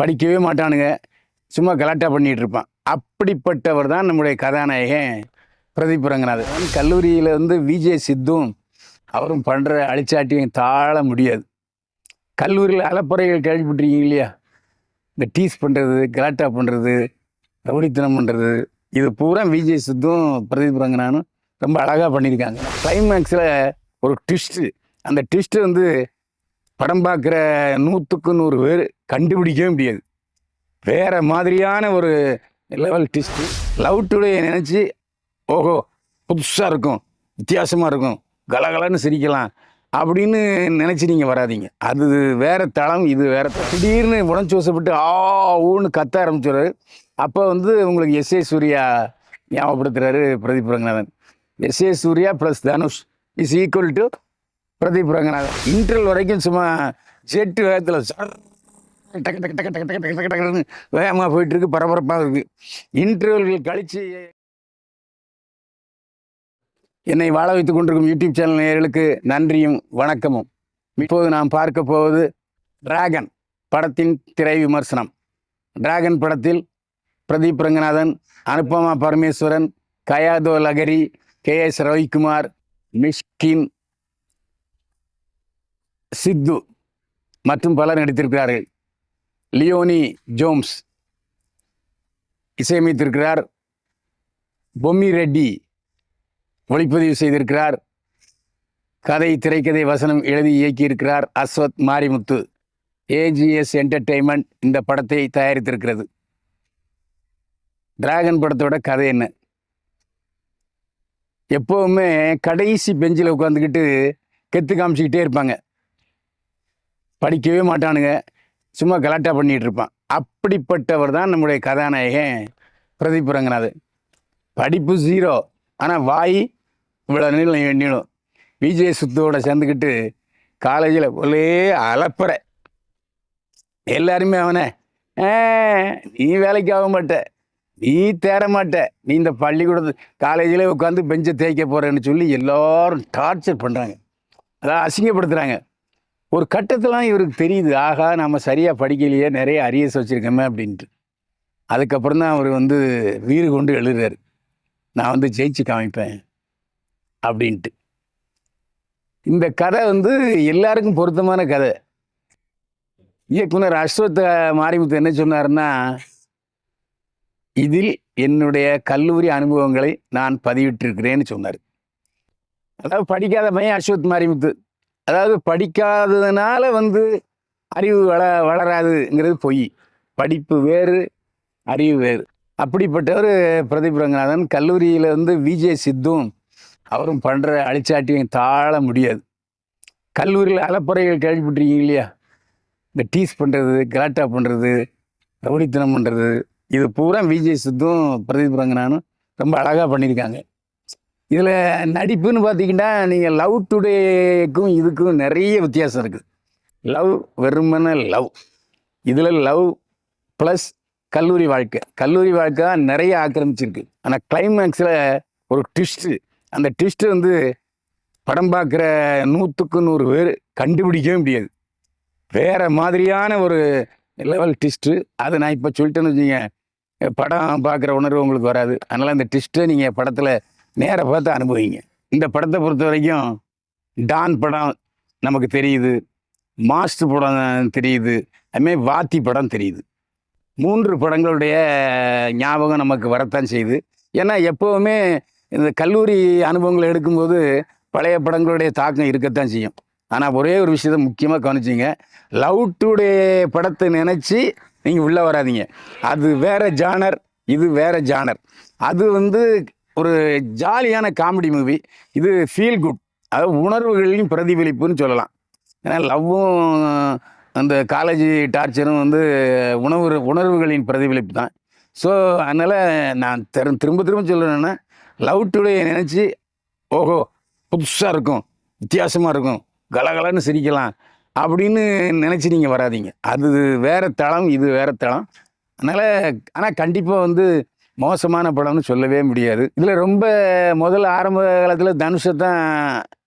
படிக்கவே மாட்டானுங்க. சும்மா கலாட்டா பண்ணிட்டு இருப்பான் அப்படிப்பட்டவர் தான் நம்முடைய கதாநாயகன் பிரதீப் ரங்கநாதன். கல்லூரியில் வந்து விஜய் சித்தும் அவரும் பண்ணுற அழிச்சாட்டியும் தாழ முடியாது. கல்லூரியில் அலப்பறைகள் கேள்விப்பட்டிருக்கீங்க இல்லையா? இந்த டீஸ் பண்ணுறது கலாட்டா பண்ணுறது ரவுடித்தனம் பண்ணுறது இது பூரா விஜய் சித்தும் பிரதீப் ரங்கநாதனும் ரொம்ப அழகாக பண்ணியிருக்காங்க. கிளைமேக்ஸில் ஒரு ட்விஸ்ட்டு. அந்த ட்விஸ்ட்டு வந்து படம் பார்க்குற நூற்றுக்கு நூறு பேர் கண்டுபிடிக்கவே முடியாது. வேற மாதிரியான ஒரு லெவல் டிஸ்ட்டு லவ் டுடே நினச்சி ஓஹோ புதுசாக இருக்கும் வித்தியாசமாக இருக்கும் கலகலன்னு சிரிக்கலாம் அப்படின்னு நினச்சி நீங்கள் வராதீங்க. அது வேற தளம் இது வேற திடீர்னு உடஞ்சி வசப்பட்டு ஆ ஊன்னு கத்த ஆரம்பிச்சிடுறாரு. அப்போ வந்து உங்களுக்கு S A Surya ஞாபகப்படுத்துறாரு Pradeep Ranganathan. S A Surya plus Dhanush. Is equal to Pradeep Ranganathan. Interval வரைக்கும் சும்மா ஜெட்டு வேகத்தில் டக்கு டக்கு டக்கு டக்கு டக்கு டக்கு டக்குன்னு வேகமாக போயிட்டுருக்கு பரபரப்பாக இருக்கு. இன்டர்வல்கள் கழித்து என்னை வாழ வைத்துக் கொண்டிருக்கும் யூடியூப் சேனல் நேயர்களுக்கு நன்றியும் வணக்கமும். இப்போது நாம் பார்க்க போவது டிராகன் படத்தின் திரை விமர்சனம். டிராகன் படத்தில் பிரதீப் ரங்கநாதன் அனுபமா பரமேஸ்வரன் கயாதோ லகரி கே எஸ் ரவிக்குமார் மிஷ்கின் சித்து மற்றும் பலர் நடித்திருக்கிறார்கள். லியோனி ஜோம்ஸ் இசையமைத்திருக்கிறார். பொம்மி ரெட்டி ஒளிப்பதிவு செய்திருக்கிறார். கதை திரைக்கதை வசனம் எழுதி இயக்கியிருக்கிறார் அஸ்வத் மாரிமுத்து. ஏஜிஎஸ் என்டர்டெயின்மெண்ட் இந்த படத்தை தயாரித்திருக்கிறது. டிராகன் படத்தோட கதை என்ன? எப்போவுமே கடைசி பெஞ்சில் உட்காந்துக்கிட்டு கெத்து காமிச்சிக்கிட்டே இருப்பாங்க. படிக்கவே மாட்டானுங்க. சும்மா கலாட்டா பண்ணிட்டு இருப்பான் அப்படிப்பட்டவர் தான் நம்முடைய கதாநாயகன் பிரதீப் ரங்கநாத் படிப்பு ஜீரோ ஆனால் வாய் இவ்வளோ நீளம் நீளம் விஜய் சுத்தோட சேர்ந்துக்கிட்டு காலேஜில் ஒரே அலப்பற. எல்லாருமே அவனை நீ வேலைக்கு ஆக மாட்ட. நீ தேர மாட்ட. நீ இந்த பள்ளிக்கூடத்து காலேஜில் உட்காந்து பெஞ்சை தேய்க்க போகிறேன்னு சொல்லி எல்லோரும் டார்ச்சர் பண்ணுறாங்க அதான் அசிங்கப்படுத்துகிறாங்க ஒரு கட்டத்திலாம் இவருக்கு தெரியுது ஆகா நம்ம சரியாக படிக்கலையே நிறைய அரியஸ் வச்சுருக்கோமே அப்படின்ட்டு. அதுக்கப்புறம் தான் அவர் வந்து வீறு கொண்டு எழுதுறாரு. நான் வந்து ஜெயிச்சு காமிப்பேன் அப்படின்ட்டு. இந்த கதை வந்து எல்லாருக்கும் பொருத்தமான கதை. இயக்குனர் அஸ்வத் மாரிமுத்து என்ன சொன்னாருன்னா இதில் என்னுடைய கல்லூரி அனுபவங்களை நான் பதிவிட்டிருக்கிறேன்னு சொன்னார். அதாவது படிக்காத பையன் அஸ்வத் மாரிமுத்து. அதாவது படிக்காததுனால வந்து அறிவு வள வளராதுங்கிறது பொய். படிப்பு வேறு அறிவு வேறு. அப்படிப்பட்டவர் பிரதீப் ரங்கநாதன் கல்லூரியில் வந்து விஜே சித்தும் அவரும் பண்ணுற அழிச்சாட்டியும் தாழ முடியாது. கல்லூரியில் அலப்புறைகள் கேள்விப்பட்டிருக்கீங்க இல்லையா? இந்த டீஸ் பண்ணுறது கலாட்டா பண்ணுறது ரவுடித்தனம் பண்ணுறது இது பூரா விஜய் சித்தும் பிரதீப் ரங்கநாதனும் ரொம்ப அழகாக பண்ணியிருக்காங்க. இதில் நடிப்புன்னு பார்த்தீங்கன்னா நீங்கள் லவ் டுடேக்கும் இதுக்கும் நிறைய வித்தியாசம் இருக்குது லவ் வெறுமன லவ். இதில் லவ் ப்ளஸ் கல்லூரி வாழ்க்கை. கல்லூரி வாழ்க்கை தான் நிறைய ஆக்கிரமிச்சிருக்கு. ஆனால் கிளைமேக்ஸில் ஒரு ட்விஸ்ட்டு அந்த ட்விஸ்ட்டு வந்து படம் பார்க்குற நூற்றுக்கு நூறு பேர் கண்டுபிடிக்கவே முடியாது. வேறு மாதிரியான ஒரு லெவல் ட்விஸ்ட்டு அதை நான் இப்போ சொல்லிட்டேன்னு வச்சுங்க படம் பார்க்குற உணர்வு உங்களுக்கு வராது. அதனால் அந்த ட்விஸ்ட்டை நீங்கள் படத்தில் நேர பார்த்து அனுபவிங்க. இந்த படத்தை பொறுத்த வரைக்கும் டான் படம் நமக்கு தெரியுது. மாஸ்டர் படம் தெரியுது. அதுமாரி வாத்தி படம் தெரியுது. மூன்று படங்களுடைய ஞாபகம் நமக்கு வரத்தான் செய்யுது. ஏன்னா எப்போவுமே இந்த கல்லூரி அனுபவங்களை எடுக்கும்போது பழைய படங்களுடைய தாக்கம் இருக்கத்தான் செய்யும். ஆனால் ஒரே ஒரு விஷயத்த முக்கியமாக கவனிச்சிங்க. லவ் டுடே படத்தை நினச்சி நீங்கள் உள்ளே வராதீங்க. அது வேறு ஜானர் இது வேறு ஜானர். அது வந்து ஒரு ஜாலியான காமெடி மூவி இது ஃபீல் குட் அதாவது உணர்வுகளின் பிரதிபலிப்புன்னு சொல்லலாம். ஏன்னா லவ்வும் அந்த காலேஜ் டார்ச்சரும் வந்து உணவு உணர்வுகளின் பிரதிபலிப்பு தான். ஸோ அதனால் நான் திரு திரும்ப திரும்ப சொல்லணுன்னா லவ் டுடே நினச்சி ஓஹோ புதுசாக இருக்கும் வித்தியாசமாக இருக்கும் கலகலன்னு சிரிக்கலாம் அப்படின்னு நினச்சி நீங்கள் வராதீங்க. அது வேறு தளம் இது வேறு தளம். அதனால் ஆனால் கண்டிப்பாக வந்து மோசமான படம்னு சொல்லவே முடியாது. இதில் ரொம்ப முதல்ல ஆரம்ப காலத்தில் தனுஷை தான்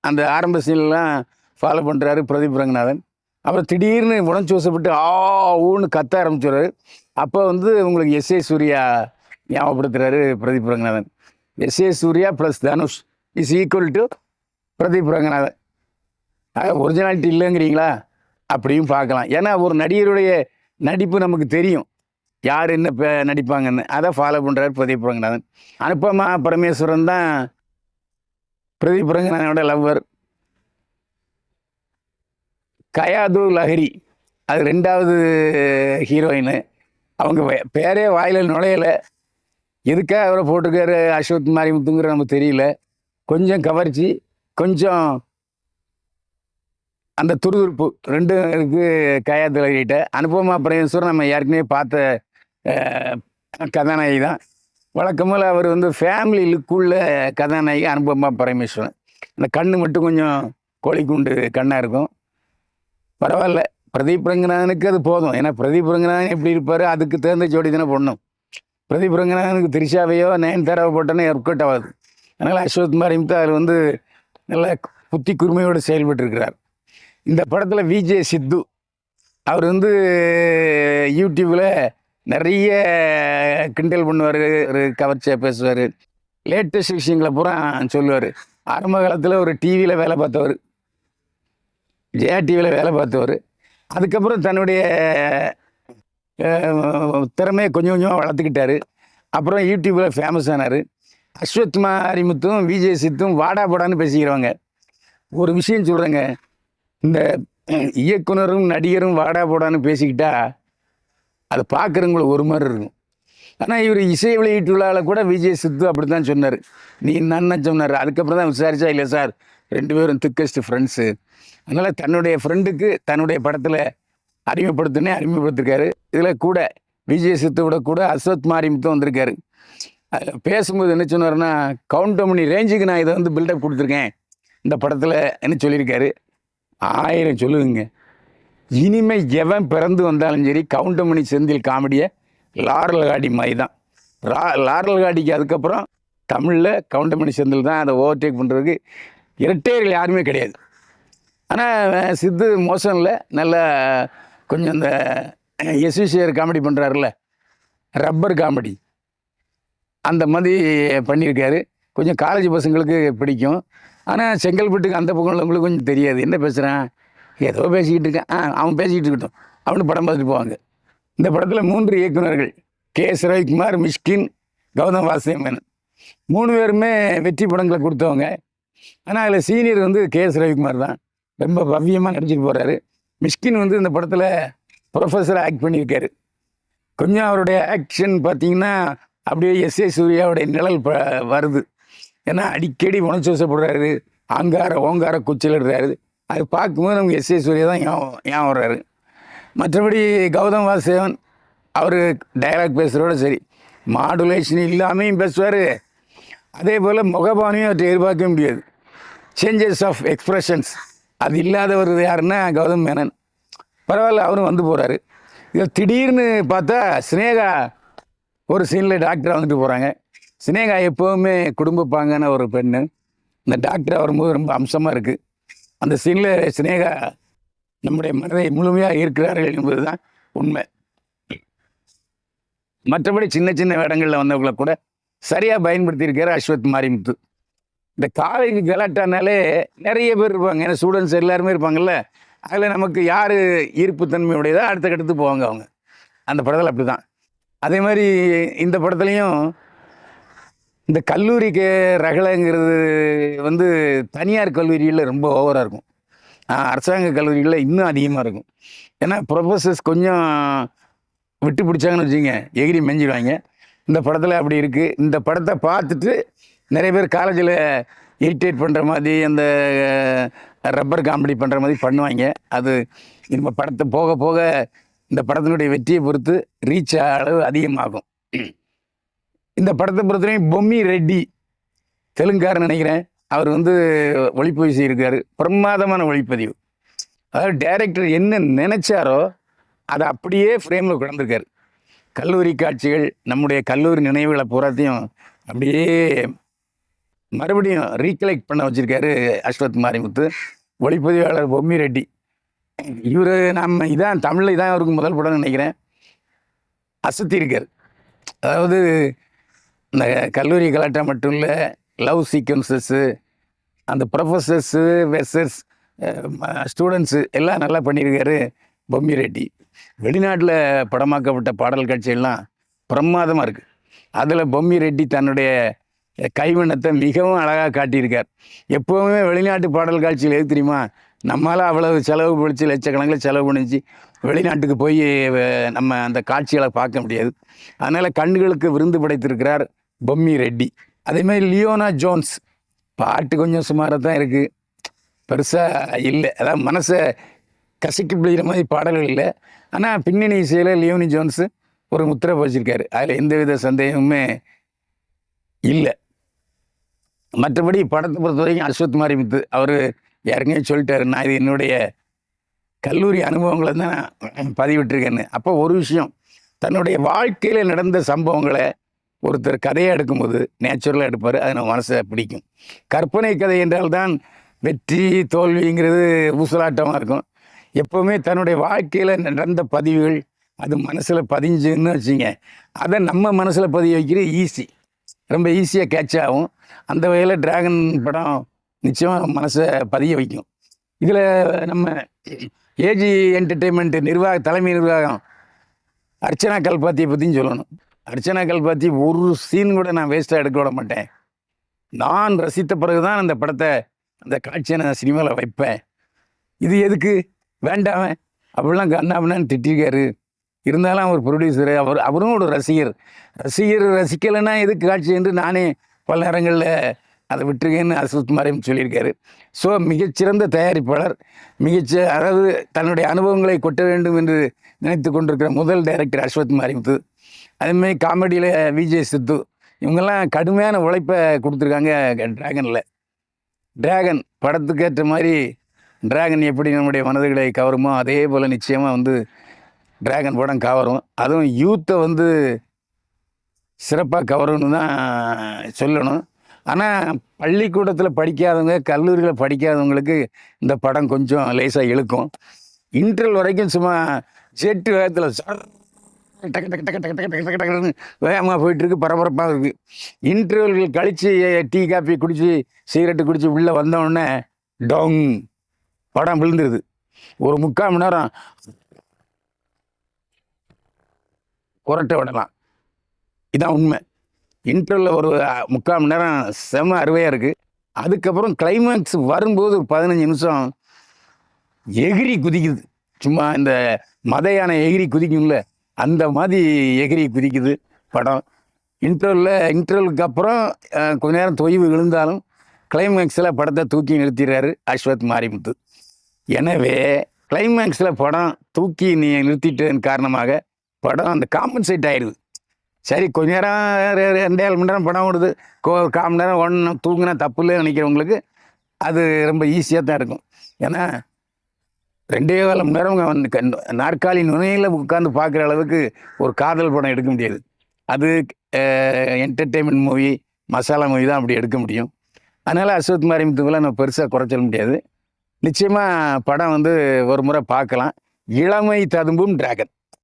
அந்த ஆரம்ப சீன்லாம் ஃபாலோ பண்ணுறாரு பிரதீப் ரங்கநாதன். அப்புறம் திடீர்னு உடஞ்சி வசப்பட்டு ஆ ஊன்னு கத்த ஆரம்பிச்சுறாரு அப்போ வந்து உங்களுக்கு S A Surya ஞாபகப்படுத்துகிறாரு Pradeep Ranganathan. S A Surya plus Dhanush is equal to Pradeep Ranganathan. Originality இல்லைங்கிறீங்களா? அப்படியும் பார்க்கலாம். ஏன்னா ஒரு நடிகருடைய நடிப்பு நமக்கு தெரியும். யார் என்ன நடிப்பாங்கன்னு அதை ஃபாலோ பண்ணுறாரு பிரதீப் ரங்கநாதன். அனுப்பமா பரமேஸ்வரன் தான் பிரதீப் ரங்கநாதனோட லவ்வர் கயாது லஹரி அது ரெண்டாவது ஹீரோயின் அவங்க பேரே வாயில் நுழையலை. எதுக்காக அவரை போட்டுக்காரு அஸ்வத் மாரிமுத்துங்கிற நமக்கு தெரியல. கொஞ்சம் கவர்ச்சி கொஞ்சம் அந்த துருதுருப்பு. ரெண்டும் இருக்குது கயாது லஹரிகிட்ட அனுபவமா பரமேஸ்வரன் நம்ம ஏற்கனவே பார்த்த கதாநாயகி தான். வழக்கம்போல் அவர் வந்து ஃபேமிலி லுக்குள்ள கதாநாயகி அனுபவமா பரமேஸ்வரன். அந்த கண்ணு மட்டும் கொஞ்சம் கோழிக்குண்டு கண்ணாக இருக்கும். பரவாயில்ல. பிரதீப் ரங்கநாதனுக்கு அது போதும். ஏன்னா பிரதீப் ரங்கநாதன் எப்படி இருப்பார்? அதுக்கு தகுந்த ஜோடி தானே பொண்ணும் பிரதீப் ரங்கநாதனுக்கு திரிஷாவையோ நயன்தாராவோ போட்டோன்னே ஒர்க் அவுட் ஆகாது. அதனால் அஸ்வத் மாரிமுத்து அதில் வந்து நல்ல புத்தி குருமையோடு செயல்பட்டுருக்கிறார். இந்த படத்தில் விஜே சித்து அவர் வந்து யூடியூப்பில் நிறைய கிண்டல் பண்ணுவார் ஒரு கவர்ச்சியாக பேசுவார். லேட்டஸ்ட் விஷயங்களை பூரா சொல்லுவார். ஆரம்ப காலத்தில் ஒரு டிவியில் வேலை பார்த்தவர். ஜெயா டிவியில் வேலை பார்த்தவர். அதுக்கப்புறம் தன்னுடைய திறமையை கொஞ்சம் கொஞ்சமாக வளர்த்துக்கிட்டாரு. அப்புறம் யூடியூப்பில் ஃபேமஸ் ஆனார். அஸ்வத் மாரிமுத்தும் விஜய் சித்தும் வாடா போடான்னு பேசிக்கிறவங்க. ஒரு விஷயம் சொல்கிறேங்க இந்த இயக்குனரும் நடிகரும் வாடா போடான்னு பேசிக்கிட்டா அதை பார்க்குறவங்களுக்கு ஒரு மாதிரி இருக்கும். ஆனால் இவர் இசை வெளியீட்டு விழாவில் கூட விஜய் சித்து அப்படி தான் சொன்னார். நீ நன்ன சொன்னார். அதுக்கப்புறம் தான் விசாரிச்சா இல்லை சார் ரெண்டு பேரும் திக்கஸ்ட் ஃப்ரெண்ட்ஸு அதனால் தன்னுடைய ஃப்ரெண்டுக்கு தன்னுடைய படத்தில் அறிமுகப்படுத்தினே அறிமுகப்படுத்திருக்காரு இதில் கூட விஜய் சித்துவோட கூட அஸ்வத் மாரிமுத்தும் வந்திருக்காரு. பேசும்போது என்ன சொன்னார்னா கவுண்டமணி ரேஞ்சுக்கு நான் இதை வந்து பில்டப் கொடுத்துருக்கேன். இந்த படத்தில் என்ன சொல்லியிருக்காரு. ஆயிரம் சொல்லுவீங்க இனிமே எவன் பிறந்து வந்தாலும் சரி கவுண்டமணி செந்தில் காமெடியை லாரல் காடி மாதிரி தான். ரா லாரல் காடிக்கு அதுக்கப்புறம் தமிழில் கவுண்டமணி செந்தில் தான் அதை ஓவர்டேக் பண்ணுறதுக்கு இரட்டையர்கள் யாருமே கிடையாது. ஆனால் சித்து மோசனில் நல்லா கொஞ்சம் இந்த எஸ்விசிஆர் காமெடி பண்ணுறாருல ரப்பர் காமெடி. அந்த மாதிரி பண்ணியிருக்காரு. கொஞ்சம் காலேஜ் பசங்களுக்கு பிடிக்கும். ஆனால் செங்கல்பட்டுக்கு அந்த பக்கம் உள்ளவங்களுக்கு கொஞ்சம் தெரியாது. என்ன பேசுகிறேன் ஏதோ பேசிக்கிட்டு இருக்கேன். ஆ அவன் பேசிக்கிட்டு இருக்கட்டும். அவனு படம் பார்த்துட்டு போவாங்க. இந்த படத்தில் மூன்று இயக்குனர்கள் கே எஸ் ரவிக்குமார் மிஷ்கின் கௌதம் வாசுதேவன். மூணு பேருமே வெற்றி படங்களை கொடுத்தவங்க. ஆனால் அதில் சீனியர் வந்து கே எஸ் ரவிக்குமார் தான். ரொம்ப பவ்யமாக நடிச்சிட்டு போகிறாரு மிஷ்கின் வந்து இந்த படத்தில் ப்ரொஃபஸராக ஆக்ட் பண்ணியிருக்காரு. கொஞ்சம் அவருடைய ஆக்ஷன் பார்த்தீங்கன்னா அப்படியே எஸ் ஏ சூர்யாவுடைய நிழல் ப வருது. ஏன்னா அடிக்கடி உணர்ச்சி வசப்படுறாரு. ஆங்கார ஓங்கார கூச்சலிடுறாரு. அது பார்க்கும்போது நமக்கு எஸ் ஏ சூர்யா தான் ஞாபகம் ஞாபகம் வர்றாரு. மற்றபடி கௌதம் வாசேவன் அவர் டைலாக் பேசுகிறோட சரி. மாடுலேஷன் இல்லாமையும் பேசுவார். அதே போல் முகபானையும் அவற்றை எதிர்பார்க்க முடியாது. சேஞ்சஸ் ஆஃப் எக்ஸ்ப்ரெஷன்ஸ் அது இல்லாதவர் யாருன்னா கௌதம் மேனன். பரவாயில்ல அவரும் வந்து போகிறாரு இதில் திடீர்னு பார்த்தா சினேகா ஒரு சீனில் டாக்டர் வந்துட்டு போகிறாங்க சினேகா எப்போவுமே குடும்ப பாங்கான ஒரு பெண்ணு. இந்த டாக்டர் வரும்போது ரொம்ப அம்சமாக இருக்குது அந்த சீனில் சினேகா நம்முடைய மனதை முழுமையாக ஈர்க்கிறார்கள் என்பது தான் உண்மை. மற்றபடி சின்ன சின்ன இடங்களில் வந்தவங்களை கூட சரியாக பயன்படுத்தியிருக்காரு அஸ்வத் மாரிமுத்து. இந்த காலேஜ் கலாட்டானாலே நிறைய பேர் இருப்பாங்க. ஏன்னா ஸ்டூடெண்ட்ஸ் எல்லாருமே இருப்பாங்கல்ல. அதில் நமக்கு யார் ஈர்ப்புத்தன்மையுடையதோ அடுத்த கட்டத்துக்கு போவாங்க அவங்க. அந்த படத்தில் அப்படி தான் அதே மாதிரி இந்த படத்துலையும் இந்த கல்லூரிக்கு ரகலைங்கிறது வந்து தனியார் கல்லூரியில் ரொம்ப ஓவராக இருக்கும். அரசாங்க கல்லூரிகளில் இன்னும் அதிகமாக இருக்கும். ஏன்னா ப்ரொஃபஸர்ஸ் கொஞ்சம் விட்டு பிடிச்சாங்கன்னு வச்சுங்க எகிரி மெஞ்சிடுவாங்க. இந்த படத்தில் அப்படி இருக்குது இந்த படத்தை பார்த்துட்டு நிறைய பேர் காலேஜில் இரிட்டேட் பண்ணுற மாதிரி அந்த ரப்பர் காமெடி பண்ணுற மாதிரி பண்ணுவாங்க. அது நம்ம படத்தை போக போக இந்த படத்தினுடைய வெற்றியை பொறுத்து ரீச் அளவு அதிகமாகும். இந்த படத்தை பொறுத்தவரையும் பொம்மி ரெட்டி தெலுங்காரன்னு நினைக்கிறேன். அவர் வந்து ஒளிப்பதிவு செய்திருக்காரு. பிரமாதமான ஒளிப்பதிவு. அதாவது டைரக்டர் என்ன நினைச்சாரோ அதை அப்படியே ஃப்ரேமில் கொண்டிருக்காரு கல்லூரி காட்சிகள் நம்முடைய கல்லூரி நினைவுகளை பூராத்தையும் அப்படியே மறுபடியும் ரீகலெக்ட் பண்ண வச்சுருக்காரு அஸ்வத் மாரிமுத்து ஒளிப்பதிவாளர் பொம்மி ரெட்டி. இவர் நம்ம இதான் தமிழில் இதான் அவருக்கு முதல் படம்னு நினைக்கிறேன். அசத்தி இருக்கார் அதாவது இந்த கல்லூரி கலாட்டம் மட்டும் இல்லை லவ் சீக்வன்சஸ்ஸு அந்த ப்ரொஃபஸர்ஸு வெர்சஸ் ஸ்டூடெண்ட்ஸு எல்லாம் நல்லா பண்ணியிருக்காரு பொம்மி ரெட்டி. வெளிநாட்டில் படமாக்கப்பட்ட பாடல் காட்சியெல்லாம் பிரமாதமாக இருக்குது அதில் பொம்மி ரெட்டி தன்னுடைய கைவண்ணத்தை மிகவும் அழகாக காட்டியிருக்கார். எப்போவுமே வெளிநாட்டு பாடல் காட்சியில் எது தெரியுமா? நம்மளால் அவ்வளவு செலவு பிடிச்சி லட்சக்கணக்கில் செலவு பண்ணிச்சு வெளிநாட்டுக்கு போய் நம்ம அந்த காட்சிகளை பார்க்க முடியாது. அதனால் கண்களுக்கு விருந்து படைத்திருக்கிறார் பொம்மி ரெட்டி. அதே மாதிரி லியோனா ஜோன்ஸ். பாட்டு கொஞ்சம் சுமாராக தான் இருக்குது பெருசாக இல்லை. அதாவது மனசை கசக்கி பிடிக்கிற மாதிரி பாடல்கள் இல்லை. ஆனால் பின்னணி இசையில் லியோனி ஜோன்ஸு ஒரு முத்திரை பதிச்சிருக்காரு. அதில் எந்தவித சந்தேகமுமே இல்லை. மற்றபடி படத்தை பொறுத்த வரைக்கும் அஸ்வத் மாரிமுத்து அவர் ஏற்கனவே சொல்லிட்டாரு. நான் இது என்னுடைய கல்லூரி அனுபவங்களை தான் நான் பதிவிட்டிருக்கேன்னு. அப்போ ஒரு விஷயம் தன்னுடைய வாழ்க்கையில் நடந்த சம்பவங்களை ஒருத்தர் கதையை எடுக்கும்போது நேச்சுரலாக எடுப்பார் அது நம்ம மனசை பிடிக்கும். கற்பனை கதை என்றால் தான் வெற்றி தோல்விங்கிறது ஊசலாட்டமாக இருக்கும். எப்போவுமே தன்னுடைய வாழ்க்கையில் நடந்த பதிவுகள் அது மனசில் பதிஞ்சுன்னு வச்சுங்க. அதை நம்ம மனசில் பதிய வைக்கிறது ஈஸி ரொம்ப ஈஸியாக கேட்ச் ஆகும். அந்த வகையில் டிராகன் படம் நிச்சயமாக மனசை பதிய வைக்கும். இதில் நம்ம ஏஜி என்டர்டெயின்மெண்ட் நிர்வாக தலைமை நிர்வாகம் அர்ச்சனா கல்பாத்தியை பற்றியும் சொல்லணும். அர்ச்சனா கல்பாத்தி ஒரு சீன் கூட நான் வேஸ்ட்டாக எடுக்க விட மாட்டேன். நான் ரசித்த பிறகு தான் அந்த படத்தை அந்த காட்சியை நான் சினிமாவில் வைப்பேன். இது எதுக்கு? வேண்டாம. அப்படிலாம் கண்ணாபின்னு திட்டிருக்காரு. இருந்தாலும் அவர் ப்ரொடியூசரு அவர் அவரும் ஒரு ரசிகர். ரசிகர் ரசிக்கலைன்னா எதுக்கு காட்சி என்று நானே பல நேரங்களில் அதை விட்டுருக்கேன்னு அசுத் மாரியம் சொல்லியிருக்காரு. ஸோ மிகச்சிறந்த தயாரிப்பாளர். மிகச்ச அதாவது தன்னுடைய அனுபவங்களை கொட்ட வேண்டும் என்று நினைத்து கொண்டிருக்கிற முதல் டைரக்டர் அஸ்வத் மாரிமுத்து அதேமாதிரி காமெடியில் விஜய் சித்து இவங்கெல்லாம் கடுமையான உழைப்பை கொடுத்துருக்காங்க டிராகனில் டிராகன் படத்துக்கு ஏற்ற மாதிரி டிராகன் எப்படி நம்முடைய மனதுகளை கவருமோ அதே போல் நிச்சயமாக வந்து டிராகன் படம் கவரும். அதுவும் யூத்தை வந்து சிறப்பாக கவரும்னு தான் சொல்லணும். ஆனால் பள்ளிக்கூடத்தில் படிக்காதவங்க கல்லூரியில் படிக்காதவங்களுக்கு இந்த படம் கொஞ்சம் லேசாக இழுக்கும். இன்டர்வல் வரைக்கும் சும்மா ஜெட்டு வேகத்தில் டக்கு டக்கு டக்கு டக்கு டக்கு டக்கு டக்குன்னு வேகமாக போயிட்டுருக்கு பரபரப்பாக இருக்குது இன்டர்வல்கள் கழித்து டீ காஃபி குடித்து சிகரெட்டு குடித்து உள்ளே வந்தோடனே டவுங் படம் விழுந்துருது. ஒரு முக்கால் மணி நேரம் குரட்டை விடலாம். இதான் உண்மை. இன்டர்வலில் ஒரு முக்கால் மணி நேரம் செம அருவையாக இருக்குது அதுக்கப்புறம் கிளைமேக்ஸ் வரும்போது ஒரு பதினஞ்சு நிமிஷம் எகிரி குதிக்குது. சும்மா இந்த மத யானை எகிரி குதிக்கும்ல. அந்த மாதிரி எகிரி குதிக்குது படம். இன்டர்வலில் இன்டர்வலுக்கு அப்புறம் கொஞ்ச நேரம் தொய்வு விழுந்தாலும் கிளைமேக்ஸில் படத்தை தூக்கி நிறுத்திடுறாரு அஸ்வத் மாரிமுத்து. எனவே கிளைமேக்ஸில் படம் தூக்கி நீ நிறுத்திட்டதன் காரணமாக படம் அந்த காம்பன்சேட் ஆயிடுது. சரி கொஞ்ச நேரம் ரெ- ரெண்டே ஏழு மணி நேரம் படம் ஓடுது. கோ கால் மணி நேரம் ஒன்று தூங்கினா தப்பு இல்லைன்னு நினைக்கிறவங்களுக்கு அது ரொம்ப ஈஸியாக தான் இருக்கும். ஏன்னா ரெண்டே கால மணி நேரம் வந்து கண் நாற்காலி நுனையில் உட்காந்து பார்க்குற அளவுக்கு ஒரு காதல் படம் எடுக்க முடியாது. அது என்டர்டெயின்மெண்ட் மூவி மசாலா மூவி தான் அப்படி எடுக்க முடியும். அதனால் அஸ்வத் மாரிமுத்துக்கெல்லாம் நம்ம பெருசாக குறைச்சல முடியாது. நிச்சயமாக படம் வந்து ஒரு முறை பார்க்கலாம். இளமை ததும்பும் டிராகன்